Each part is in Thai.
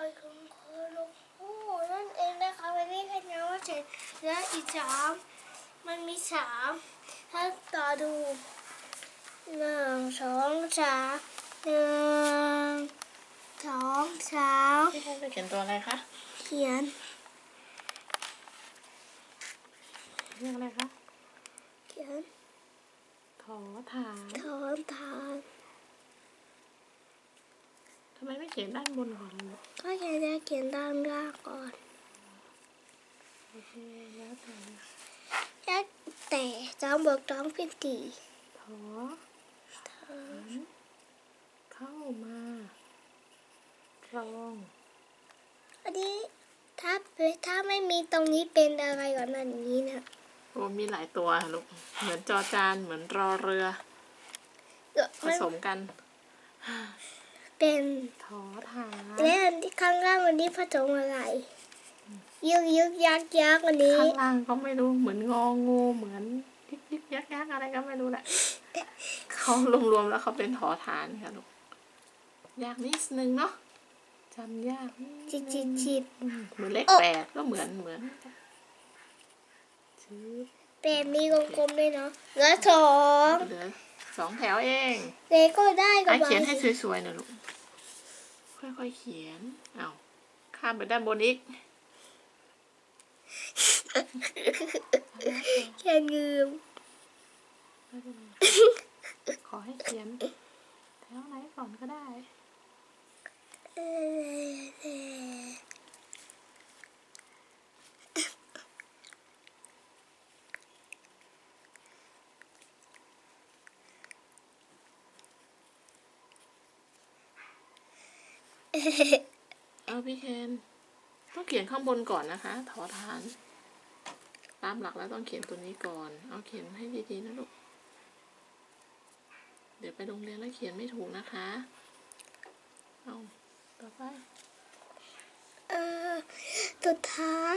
อยของคอลงโอ้นั่นเองนะคะวันนี้แค่นี้ว่าเสร็จแล้วอีกสามมันมีสามถ้าต่อดูหนึ่งสองสามหนึ่งสองสามพี่แคนจะเขียนตัวอะไรคะเขียนเรียกอะไรคะเขียนถอฐานถอนทาน ทำไมไม่เขียนด้านบนก่อนล่ะลูกก็แค่จะเขียนด้านล่างก่อนโอเคแล้วแต่เลยแล้วแต่จอมบวกจอมเป็นสี่ถอฐานเข้ามาตรงอันนี้ถ้าถ้าไม่มีตรงนี้เป็นอะไรก่อนหนั้นนี้นะโอ้มีหลายตัวค่ะลูกเหมือนจอจานเหมือนรอเรือเดี๋ยวผมันสมกัน เป็นถอฐานแล้วอันที่ข้างล่างอันนี้ผสมอะไรยึกยึกยักยักอันนี้ข้างล่างก็ไม่รู้เหมือนงองูเหมือนยิกยิกยักยักอะไรก็ไม่รู้แหละเขารวมๆแล้วเขาเป็นถอฐานค่ะลูกยากนิดนึงเนาะจำยากนิจิตนึจิตงจิตอืมเหมือนเลขโอ๊ะแปดก็เหมือนเหมือนชื่อเป็นมีกลมๆด้วยเนาะเหลือสองเหลือ สองแถวเองเลก็ได้กับอะใบเขียนให้สวยๆหน่อยลูก ค่อยๆเขียน เอาข้ามไปด้านบนอีก แค่ยืมไม่เป็นไรขอให้เขียนแถวไหนก่อนก็ได้ เออเออ เอาพี่เคนต้องเขียนข้างบนก่อนนะคะถอฐาน ตามหลักแล้วต้องเขียนตัวนี้ก่อน เอาเขียนให้ดีๆนะลูก เดี๋ยวไปโรงเรียนแล้วเขียนไม่ถูกนะคะ เอาต่อไป เออสุดท้าย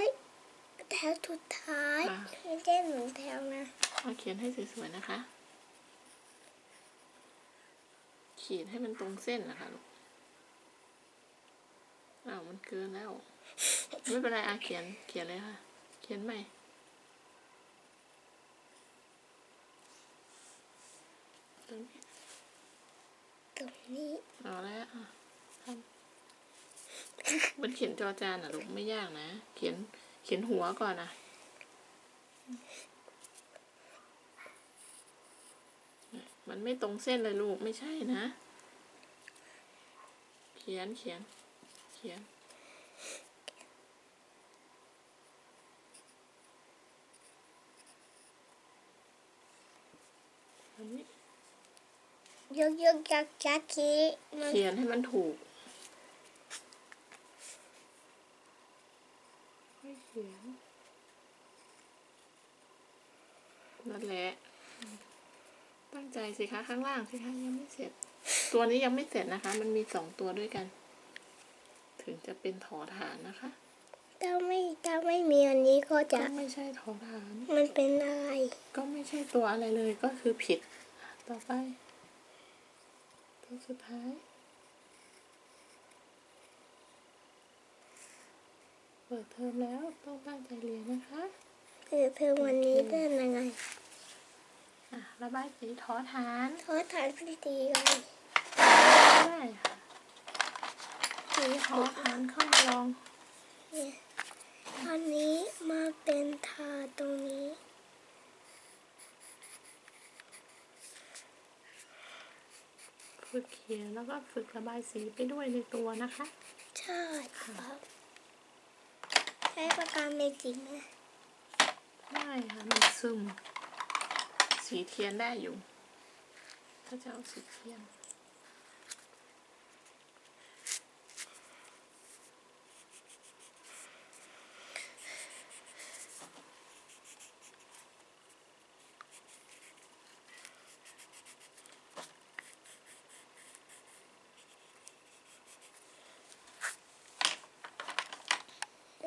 แถวสุดท้ายอะ ไม่ใช่หนึ่งแถวนะ เอาเขียนให้สวยๆนะคะ ขีดให้มันตรงเส้นนะคะลูก อ้าวมันเกินแล้ว ไม่เป็นไรอาเขียนเขียนเลยค่ะ เขียนใหม่ตรงนี้ตรงนี้เอาแล้วอะทำมันเขียนจอจานอะลูกไม่ยากนะ เขียนเขียนหัวก่อนอะมันไม่ตรงเส้นเลยลูกไม่ใช่นะ เขียนเขียนเขียน อันนี้ ยกยกยักยักคีมันเขียนให้มันถูกค่อยเขียน นั่นแหละ ตั้งใจสิคะ ข้างล่างสิคะ ยังไม่เสร็จ ตัวนี้ยังไม่เสร็จนะคะ มันมีสองตัวด้วยกัน ถึงจะเป็นถอฐานนะคะ ถ้าไม่ถ้าไม่มีอันนี้ก็ก็จะไม่ใช่ถอฐาน มันเป็นอะไร ก็ไม่ใช่ตัวอะไรเลยก็คือผิด ต่อไป ตัวสุดท้าย เปิดเทอมแล้วต้องตั้งใจเรียนนะคะคือเธอวันนี้เล่นยังไงอะระบายสีทอฐานขอฐานพิธีกันได้ค่ะ สีทอฐานเข้ามาลองเนี่ยอันนี้มาเป็นทาตรงนี้ฝึกเขียนแล้วก็ฝึกระบายสีไปด้วยในตัวนะคะ ใช่ครับ ใช้ปากกาเมจิกไหมได้ค่ะมันซึม สีเทียนได้อยู่ ถ้าจะเอาสีเทียน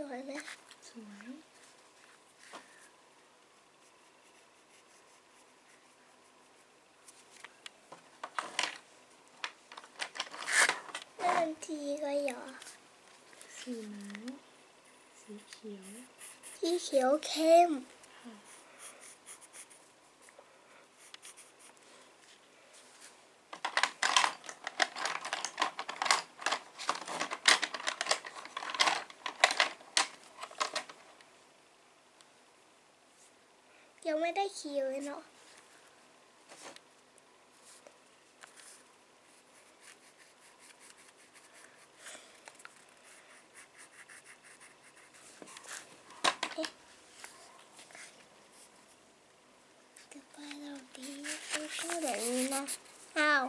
วยไหมสวยนั่นทีก็หยอสีไม้สีเขียว สีเขียวเข้ม ยังไม่ได้ขี่เลยเนาะ ต่อไปเราดีแล้วก็แบบนี้นะ อ้าว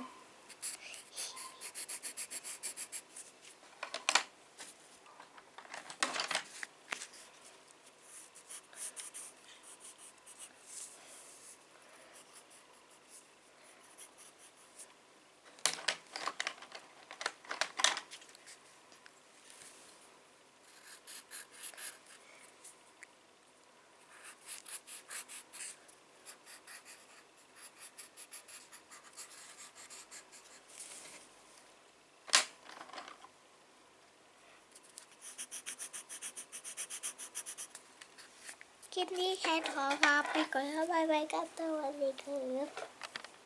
คลิปนี้แค่ขอพาไปก่อนแล้วบายบายกันสวัสดีครับ